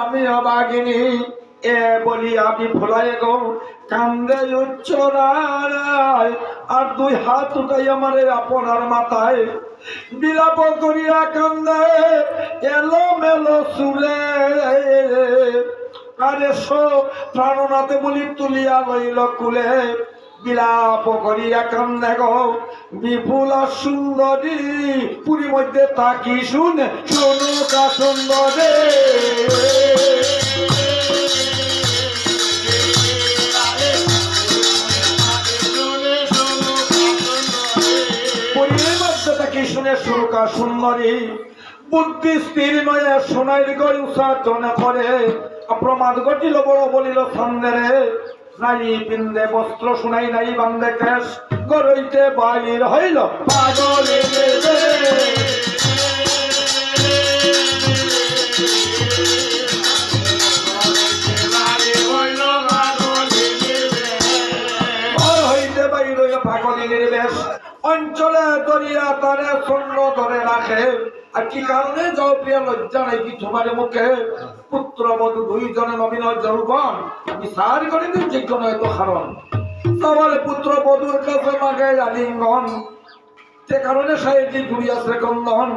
আমি অবাগিনী এ বলি আমি ভোলাই গো কান্দে আর দুই হাত উঠাই আমার আপনার মাথায়। বিলাপ করিয়া কান্দে এলো মেলো চুলে আরে সো প্রাণনাথে বলি তুলিয়া লইল কুলে। বিলাপ করিয়া কান্দে গো। বিপুল সুন্দরী, পুরী মধ্যে তাকি শুনে, শোনো কা সুন্দরে। শুনে শোনো কা সুন্দরী। বুদ্ধি স্থির নয়, সোনাইর গড়ি উচ্চাটনা করে। অপ্রমাদ ঘটিল বড় বলিল সন্দেরে নাই পিন্দে বস্ত্র শুনাই নাই বান্দে কেশ। গরইতে বাইর হইল পাগলে অঞ্চলে দরিয়া তারে শূন্য ধরে রাখে। আর কি কারণে? যাও প্রিয়া, লজ্জা নাই কি তোমার মুখে? পুত্র, বধূ দুইজনে নবীন যৌবন বিচার করে যোগ্য নয় তো কারণ। সবার পুত্র বধূর কাছে মাগে আলিঙ্গন। সে কারণে সাহেবজি জুড়িয়াছে কন্দন।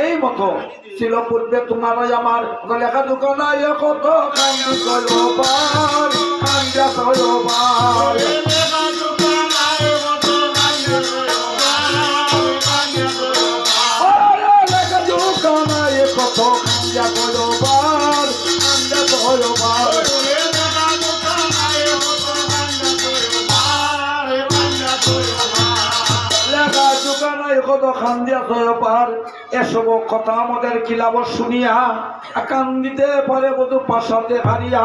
এই মতো। ছিল পূর্বে তোমার ওই আমার। লেখা দোকান কত কান্দি কয়বার কান্দা কয়বার আরে কত খান্দিয়া পার এসব কথা আমাদের কিলাব শুনিয়া কান্দিতে পারে বধু পাশাতে হারিয়া।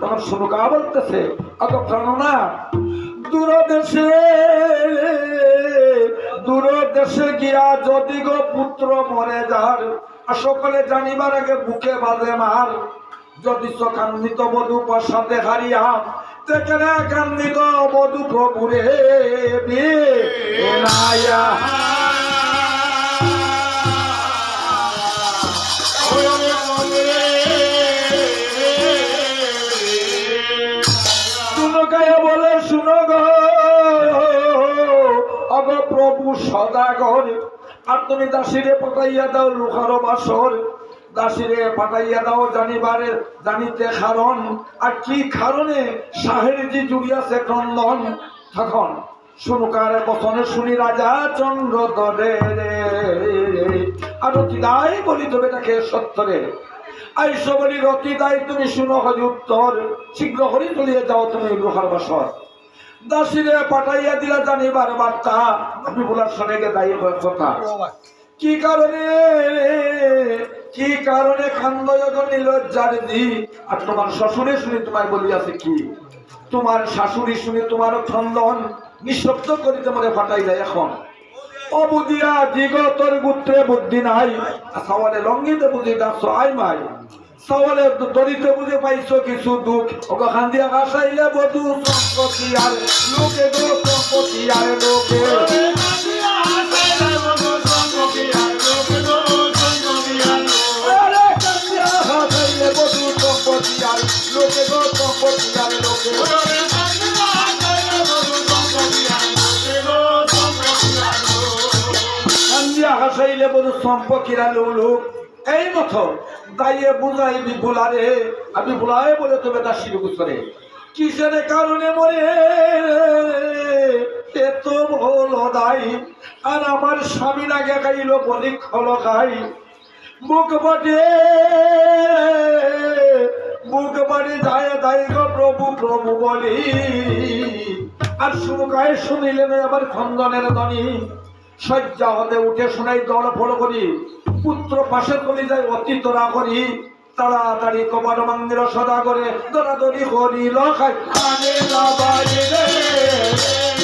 তখন শুনুকা বলতেছে অত প্রাণনা দূর দেশে দূর দেশে গিয়া যদি গো পুত্র মরে যার আর সকলে জানিবার আগে বুকে বাজে মার। যদি কান্দিত বধূ পাশাতে হারিয়া তেকেরে কান্দিত বধূ প্রভুরে বিনায়া সদাগর, আর তুমি দাসিরে পাঠাইয়া দাও লুকার বাসর। দাসিরে পাঠাইয়া দাও জানিবারে জানিতে কারণ আর কি কারণে শাহের যে জুড়িয়াছে ক্রন্দন। তখন শুনুকার বচনে শুনি রাজা চন্দ্র দরে আর অতিদায় বলি তবে তাকে সত্তরে আইস বলি রতিদায় তুমি শুনো হরি উত্তর। শীঘ্র হরি চলিয়ে যাও তুমি লোহার বাসর। দাসিরে পাঠাইয়া দিলা জানিবার বার্তা। আমি বলার সঙ্গে দায়ী হয়ে কথা। কি কারণে? কি কারণে খান্দয়গ নিলজ্জার দি? আর তোমার শ্বশুরে শুনে তোমার বলিয়াছে কি? তোমার শাশুড়ি শুনে তোমার খন্দন নিঃশব্দ করিতে মনে ফাটাই যায় এখন। অবুদিয়া দিগতর গুত্রে বুদ্ধি নাই। সওয়ালে লঙ্গিতে বুঝি দাস আই মাই সওয়ালে দরিতে বুঝে পাইছো কিছু দুঃখ। ওকে খান্দিয়া গাছাইলে বধু সম্পত্তি আর লোকে গো সম্পত্তি আর লোকে। লোকে গো সম্পত্তি আর লোকে। কান্দিয়া হাসাইলে বধু সম্পর্কীরা লোক। এই মতো দাইয়ে বুঝাই বিপুলারে আমি বুলাই বলে তবে তার শিরু করে কিসের কারণে মরে? এত হলো দাই আর আমার স্বামীর আগে গাইল বলি খল খাই মুখ বটে, মুখ বাড়ি যায় দাই গো প্রভু প্রভু বলি। আর শুকায় শুনিলেন আবার খন্দনের ধ্বনি। শয্যা হতে উঠে শোনাই দল ফল করি। পুত্র পাশে কলি যাই অতীত না করি তাড়াতাড়ি কমার মন্দির সদা করে দরাদরি করি রে।